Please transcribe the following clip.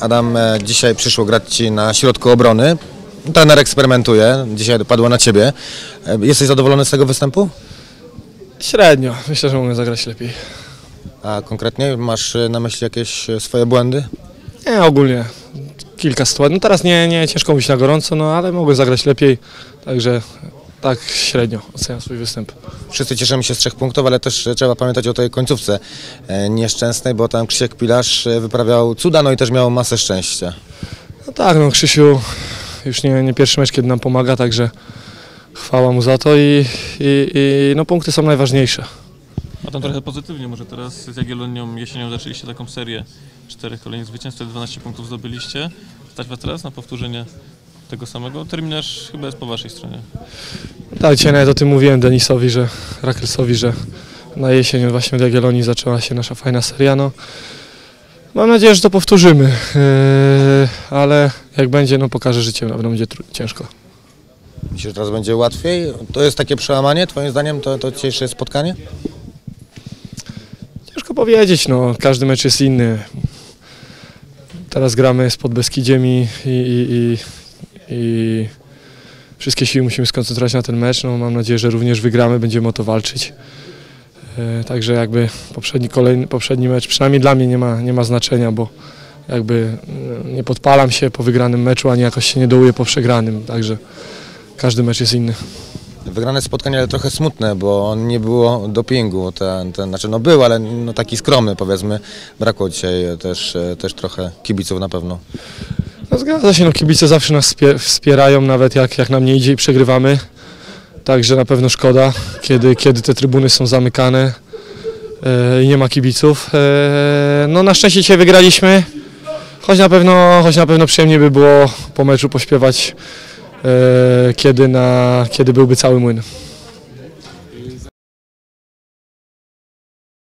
Adam, e, dzisiaj przyszło grać Ci na środku obrony. Trener eksperymentuje, dzisiaj padło na Ciebie. E, Jesteś zadowolony z tego występu? Średnio. Myślę, że mogę zagrać lepiej. A konkretnie masz e, na myśli jakieś swoje błędy? Nie, ogólnie kilka sytuacji. No teraz nie, nie ciężko mówić na gorąco, no ale mogę zagrać lepiej. Także tak średnio oceniam swój występ. Wszyscy cieszymy się z trzech punktów, ale też e, trzeba pamiętać o tej końcówce e, nieszczęsnej, bo tam Krzysiek Pilarz e, wyprawiał cuda, no i też miał masę szczęścia. No tak, no Krzysiu już nie, nie pierwszy mecz, kiedy nam pomaga, także chwała mu za to i, i, i no punkty są najważniejsze. A tam trochę pozytywnie, może teraz z Jagiellonią jesienią zaczęliście taką serię czterech kolejnych zwycięstw, wtedy 12 punktów zdobyliście. Stać Was teraz na powtórzenie tego samego? Terminarz chyba jest po Waszej stronie. Tak, dzisiaj nawet o tym mówiłem Denisowi, że Rakelsowi, że na jesień właśnie od Jagiellonii zaczęła się nasza fajna seria. No, mam nadzieję, że to powtórzymy, yy, ale jak będzie, no pokaże życie, na pewno będzie ciężko. Myślisz, że teraz będzie łatwiej? To jest takie przełamanie, Twoim zdaniem, to, to dzisiejsze spotkanie? Ciężko powiedzieć, no każdy mecz jest inny. Teraz gramy z Podbeskidziem i, i, i, i, wszystkie siły musimy skoncentrować na ten mecz. No, mam nadzieję, że również wygramy, będziemy o to walczyć. E, Także jakby poprzedni, kolejny, poprzedni mecz przynajmniej dla mnie nie ma, nie ma znaczenia, bo jakby e, nie podpalam się po wygranym meczu, ani jakoś się nie dołuję po przegranym. Także każdy mecz jest inny. Wygrane spotkanie, ale trochę smutne, bo nie było dopingu. Ten, ten, znaczy, no był, ale no taki skromny powiedzmy. Brakło dzisiaj też, e, też trochę kibiców na pewno. No zgadza się, no kibice zawsze nas wspie- wspierają, nawet jak, jak nam nie idzie i przegrywamy. Także na pewno szkoda, kiedy, kiedy te trybuny są zamykane e, i nie ma kibiców. E, no na szczęście dzisiaj wygraliśmy, choć na pewno, choć na pewno przyjemnie by było po meczu pośpiewać, e, kiedy, na, kiedy byłby cały młyn.